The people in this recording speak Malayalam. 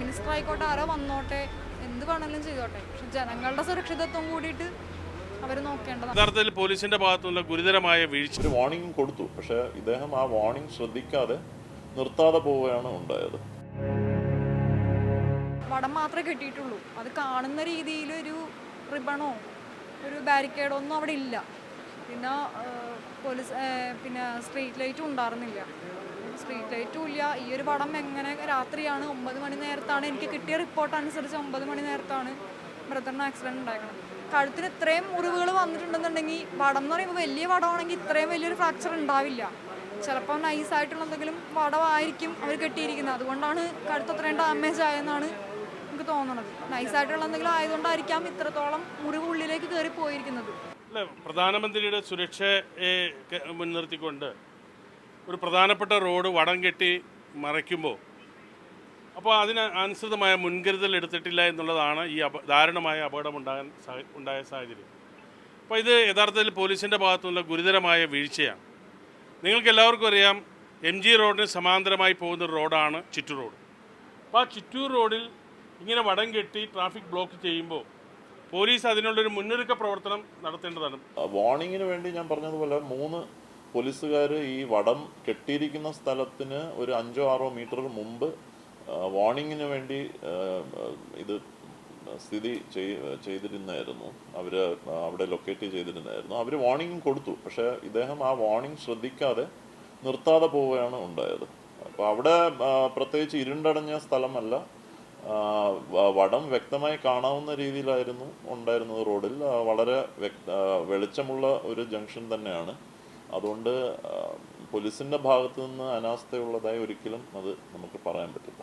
മിനിസ്റ്റർ ആയിക്കോട്ടെ ആരോ വന്നോട്ടെ എന്ത് വേണമെങ്കിലും ചെയ്തോട്ടെ. പക്ഷെ ജനങ്ങളുടെ സുരക്ഷിതത്വം കൂടിയിട്ട് അവർ നോക്കേണ്ടതാണ്. യഥാർത്ഥത്തിൽ പോലീസിന്റെ ഭാഗത്തുനിന്നുള്ള ഗുരുതരമായ വീഴ്ച. ഒരു വാർണിംഗ് കൊടുത്തു. പക്ഷേ ഇദ്ദേഹം ആ വാർണിംഗ് ശ്രദ്ധിക്കാതെ നിർത്താതെ പോവുകയാണ് ഉണ്ടായത്. വടം മാത്രമേ കെട്ടിയിട്ടുള്ളൂ. അത് കാണുന്ന രീതിയിൽ ഒരു റിബണോ ഒരു ബാരിക്കേഡോ ഒന്നും അവിടെ ഇല്ല. പിന്നെ പോലീസ് പിന്നെ സ്ട്രീറ്റ് ലൈറ്റും ഉണ്ടായിരുന്നില്ല. സ്ട്രീറ്റ് ലൈറ്റും ഇല്ല. ഈ ഒരു പടം എങ്ങനെ രാത്രിയാണ്? ഒമ്പത് മണി നേരത്താണ്. എനിക്ക് കിട്ടിയ റിപ്പോർട്ട് അനുസരിച്ച് ഒമ്പത് മണി നേരത്താണ് ബ്രദറിന് ആക്സിഡന്റ് ഉണ്ടായിരുന്നത്. കഴുത്തിന് ഇത്രയും മുറിവുകൾ വന്നിട്ടുണ്ടെന്നുണ്ടെങ്കിൽ വടം എന്ന് പറയുമ്പോൾ വലിയ വടമാണെങ്കിൽ ഇത്രയും വലിയൊരു ഫ്രാക്ചർ ഉണ്ടാവില്ല. ചിലപ്പോൾ നൈസായിട്ടുള്ള എന്തെങ്കിലും വടമായിരിക്കും അവർ കെട്ടിയിരിക്കുന്നത്. അതുകൊണ്ടാണ് കഴുത്ത് അത്രയും ഡാമേജ് ആയെന്നാണ് എനിക്ക് തോന്നുന്നത് നൈസായിട്ടുള്ള എന്തെങ്കിലും ആയതുകൊണ്ടായിരിക്കാം ഇത്രത്തോളം മുറിവ് ഉള്ളിലേക്ക് കയറി പോയിരിക്കുന്നത്. പ്രധാനമന്ത്രിയുടെ സുരക്ഷയെ മുൻനിർത്തിക്കൊണ്ട് ഒരു പ്രധാനപ്പെട്ട റോഡ് വടം കെട്ടി മറയ്ക്കുമ്പോൾ. അപ്പോൾ അതിന് അനുസൃതമായ മുൻകരുതൽ എടുത്തിട്ടില്ല എന്നുള്ളതാണ് ഈ അപ ദാരുണമായ അപകടമുണ്ടാകാൻ ഉണ്ടായ സാഹചര്യം. അപ്പോൾ ഇത് യഥാർത്ഥത്തിൽ പോലീസിന്റെ ഭാഗത്തുനിന്നുള്ള ഗുരുതരമായ വീഴ്ചയാണ്. നിങ്ങൾക്ക് എല്ലാവർക്കും അറിയാം എം ജി റോഡിന് സമാന്തരമായി പോകുന്ന റോഡാണ് ചിറ്റൂർ റോഡ്. അപ്പോൾ ആ ചിറ്റൂർ റോഡിൽ ഇങ്ങനെ വടം കെട്ടി ട്രാഫിക് ബ്ലോക്ക് ചെയ്യുമ്പോൾ പോലീസ് അതിനുള്ളൊരു മുന്നൊരുക്ക പ്രവർത്തനം നടത്തേണ്ടതാണ്. വാർണിങ്ങിന് വേണ്ടി ഞാൻ പറഞ്ഞതുപോലെ മൂന്ന് പോലീസുകാർ ഈ വടം കെട്ടിയിരിക്കുന്ന സ്ഥലത്തിന് ഒരു അഞ്ചോ ആറോ മീറ്റർ മുമ്പ് വാണിങ്ങിന് വേണ്ടി ഇത് സ്ഥിതി ചെയ് ചെയ്തിരുന്നായിരുന്നു. അവർ അവിടെ ലൊക്കേറ്റ് ചെയ്തിരുന്നായിരുന്നു. അവർ വാർണിംഗ് കൊടുത്തു. പക്ഷേ ഇദ്ദേഹം ആ വാർണിംഗ് ശ്രദ്ധിക്കാതെ നിർത്താതെ പോവുകയാണ് ഉണ്ടായത്. അപ്പോൾ അവിടെ പ്രത്യേകിച്ച് ഇരുണ്ടടഞ്ഞ സ്ഥലമല്ല വടം വ്യക്തമായി കാണാവുന്ന രീതിയിലായിരുന്നു ഉണ്ടായിരുന്നത് റോഡിൽ. വളരെ വെളിച്ചമുള്ള ഒരു ജംഗ്ഷൻ തന്നെയാണ്. അതുകൊണ്ട് പോലീസിന്റെ ഭാഗത്തു നിന്ന് അനാസ്ഥയുള്ളതായി ഒരിക്കലും അത് നമുക്ക് പറയാൻ പറ്റില്ല.